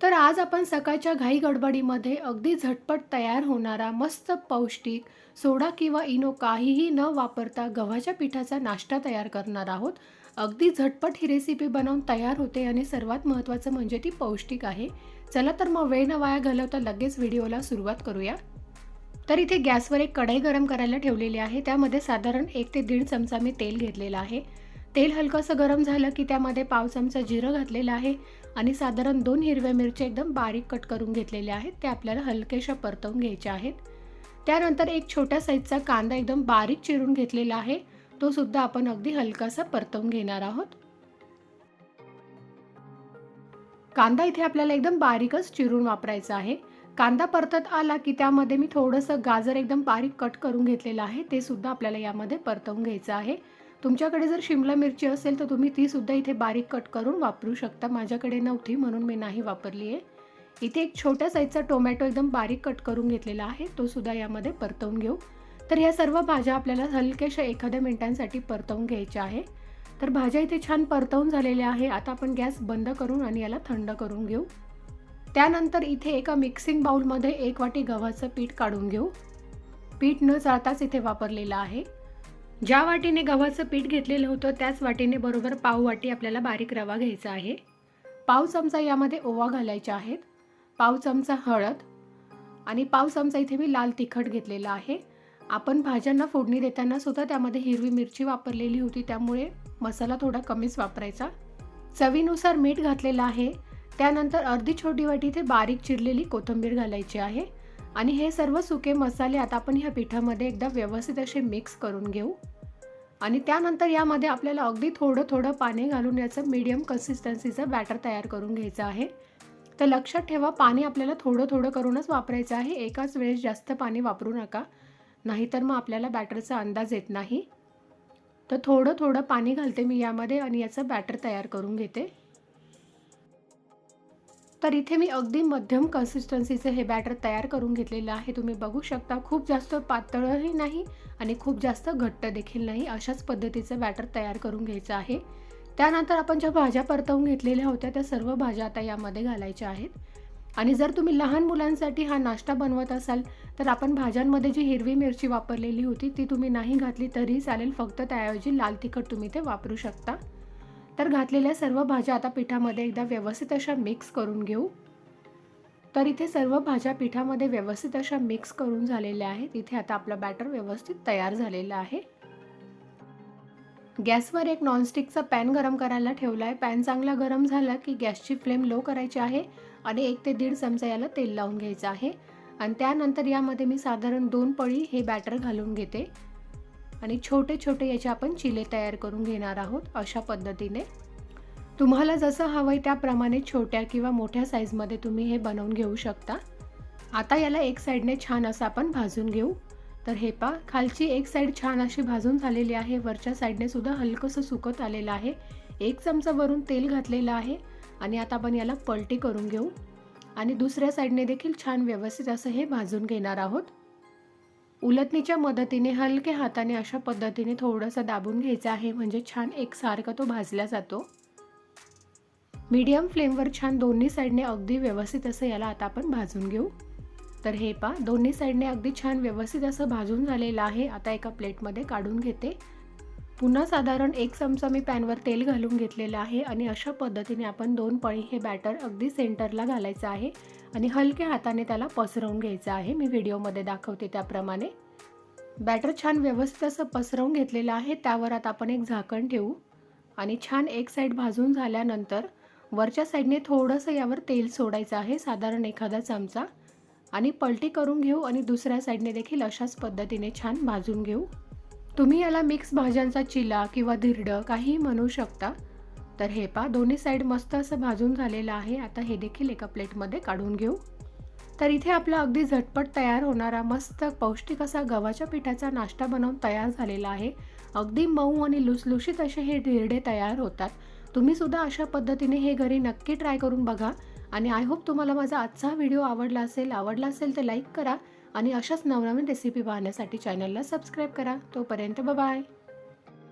तर आज आपण सकाळच्या घाई गडबडीमध्ये अगदी झटपट तयार होणारा मस्त पौष्टिक सोडा किंवा इनो काहीही न वापरता गव्हाच्या पिठाचा नाश्ता तयार करणार आहोत. अगदी झटपट ही रेसिपी बनवून तयार होते आणि सर्वात महत्त्वाचं म्हणजे ती पौष्टिक आहे. चला तर मग वेळ न वाया घालवता लगेच व्हिडिओला सुरुवात करूया. तर इथे गॅसवर एक कढई गरम करायला ठेवलेली आहे. त्यामध्ये साधारण एक ते दीड चमचा मी तेल घेतलेलं आहे. तेल हलकंसं गरम झालं की त्यामध्ये पाव चमचा जिरं घातलेलं आहे आणि साधारण दोन हिरव्या मिरच्या एकदम बारीक कट करून घेतलेल्या आहेत. त्या आपल्याला हलकेशा परतवून घ्यायच्या आहेत. त्यानंतर एक छोट्या साईजचा कांदा एकदम बारीक चिरून घेतलेला आहे. तो सुद्धा आपण अगदी हलकासा परतवून घेणार आहोत. कांदा इथे आपल्याला एकदम बारीकच चिरून वापरायचा आहे. कांदा परतत आला की त्यामध्ये मी थोडंसं गाजर एकदम बारीक कट करून घेतलेलं आहे. ते सुद्धा आपल्याला यामध्ये परतवून घ्यायचं आहे. तुमच्याकडे जर शिमला मिरची असेल तर तुम्ही ती सुद्धा इथे बारीक कट करून वापरू शकता. माझ्याकडे नव्हती म्हणून मी नाही वापरली आहे. इथे एक छोट्या साईजचा टोमॅटो एकदम बारीक कट करून घेतलेला आहे. तो सुद्धा यामध्ये परतवून घेऊ. तर ह्या सर्व भाज्या आपल्याला हलक्याशा एखाद्या मिनिटांसाठी परतवून घ्यायच्या आहे. तर भाज्या इथे छान परतवून झालेल्या आहे. आता आपण गॅस बंद करून आणि याला थंड करून घेऊ. त्यानंतर इथे एका मिक्सिंग बाउलमध्ये एक वाटी गव्हाचं पीठ काढून घेऊ. पीठ न जाताच इथे वापरलेलं आहे. ज्या वाटीने गव्हाचं पीठ घेतलेलं होतं त्याच वाटीने बरोबर पाव वाटी आपल्याला बारीक रवा घ्यायचा आहे. पाव चमचा यामध्ये ओवा घालायचा आहेत. पाव चमचा हळद आणि पाव चमचा इथे मी लाल तिखट घेतलेला आहे. आपण भाज्यांना फोडणी देताना सुद्धा त्यामध्ये हिरवी मिरची वापरलेली होती त्यामुळे मसाला थोडा कमीच वापरायचा. चवीनुसार मीठ घातलेलं आहे. त्यानंतर अर्धी छोटी वाटी इथे बारीक चिरलेली कोथिंबीर घालायची आहे. आणि हे सर्व सुके मसाले आता आपण ह्या पिठामध्ये एकदा व्यवस्थित असे मिक्स करून घेऊ. आणि त्यानंतर यामध्ये आपल्याला अगदी थोडं थोडं पाणी घालून याचं मीडियम कन्सिस्टन्सीचं बॅटर तयार करून घ्यायचं आहे. तर लक्षात ठेवा पाणी आपल्याला थोडं थोडं करूनच वापरायचं आहे. एकाच वेळेस जास्त पाणी वापरू नका. नाहीतर मग आपल्याला बॅटरचा अंदाज येत नाही. तर थोडं थोडं पाणी घालते मी यामध्ये आणि याचं बॅटर तयार करून घेते. तर इथे मी अगदी मध्यम कन्सिस्टन्सीचं हे बॅटर तयार करून घेतलेलं आहे. तुम्ही बघू शकता खूप जास्त पातळही नाही आणि खूप जास्त घट्ट देखील नाही अशाच पद्धतीचं बॅटर तयार करून घ्यायचं आहे. त्यानंतर आपण ज्या भाज्या परतवून घेतलेल्या होत्या त्या सर्व भाज्या आता यामध्ये घालायच्या आहेत. आणि जर तुम्ही लहान मुलांसाठी हा नाश्ता बनवत असाल तर आपण भाज्यांमध्ये जी हिरवी मिरची वापरलेली होती ती तुम्ही नाही घातली तरी चालेल. फक्त त्याऐवजी लाल तिखट तुम्ही ते वापरू शकता. तर घातलेल्या सर्व भाज्या आता पिठामध्ये एकदा व्यवस्थित अशा मिक्स करून घेऊ. तर इथे सर्व भाज्या पिठामध्ये व्यवस्थित अशा मिक्स करून झालेल्या आहेत. इथे आता आपलं बॅटर व्यवस्थित तयार झालेलं आहे. गॅसवर एक नॉनस्टिकचा पॅन गरम करायला ठेवला आहे पॅन चांगला गरम झाला की गॅसची फ्लेम लो करायची आहे आणि एक ते दीड चमचा याला तेल लावून घ्यायचं आहे. आणि त्यानंतर यामध्ये मी साधारण दोन पळी हे बॅटर घालून घेते. आणि छोटे छोटे याचे आपण चिले तयार करून घेणार आहोत अशा पद्धतीने. तुम्हाला जसं हवं आहे त्याप्रमाणे छोट्या किंवा मोठ्या साईजमध्ये तुम्ही हे बनवून घेऊ शकता. आता याला एक साईडने छान असं आपण भाजून घेऊ. तर हे पा खालची एक साईड छान अशी भाजून झालेली आहे. वरच्या साईडने सुद्धा हलकंसं सुकत आलेलं आहे. एक चमचा वरून तेल घातलेलं आहे आणि आता आपण याला पलटी करून घेऊ. आणि दुसऱ्या साईडने देखील छान व्यवस्थित असं हे भाजून घेणार आहोत. उलटणीच्या मदतीने हलके हाताने अशा पद्धतीने थोडंसं दाबून घ्यायचं आहे. म्हणजे छान एकसारखा तो भाजला जातो. मीडियम फ्लेमवर छान दोन्ही साईडने अगदी व्यवस्थित असं याला आता आपण भाजून घेऊ. तर हे पा दोन्ही साईडने अगदी छान व्यवस्थित असं भाजून झालेलं आहे. आता एका प्लेटमध्ये काढून घेते. पुन्हा साधारण एक चमचा मी पॅनवर तेल घालून घेतलेलं आहे आणि अशा पद्धतीने आपण दोन पळी हे बॅटर अगदी सेंटरला घालायचं आहे आणि हलक्या हाताने त्याला पसरवून घ्यायचं आहे. मी व्हिडिओमध्ये दाखवते त्याप्रमाणे. बॅटर छान व्यवस्थित असं पसरवून घेतलेलं आहे. त्यावर आता आपण एक झाकण ठेवू आणि छान एक साईड भाजून झाल्यानंतर वरच्या साईडने थोडंसं यावर तेल सोडायचं आहे. साधारण एखादा चमचा. आणि पलटी करून घेऊ आणि दुसऱ्या साईडने देखील अशाच पद्धतीने छान भाजून घेऊ. तुम्ही याला मिक्स भाज्यांचा चिला किंवा धिरडं काहीही म्हणू शकता. तर हे पा दोन्ही साईड मस्त असं भाजून झालेलं आहे. आता हे देखील एका प्लेटमध्ये काढून घेऊ. तर इथे आपला अगदी झटपट तयार होणारा मस्त पौष्टिक असा गव्हाच्या पिठाचा नाश्ता बनवून तयार झालेला आहे. अगदी मऊ आणि लुसलुशीत असे हे धिरडे तयार होतात. तुम्ही सुद्धा अशा पद्धतीने हे घरी नक्की ट्राय करून बघा. आणि आय होप तुम्हाला माझा आजचा व्हिडिओ आवडला असेल. आवडला असेल तर लाईक करा. आणि अशाच नवनवीन रेसिपी पाहण्यासाठी चॅनलला सबस्क्राईब करा. तोपर्यंत बाय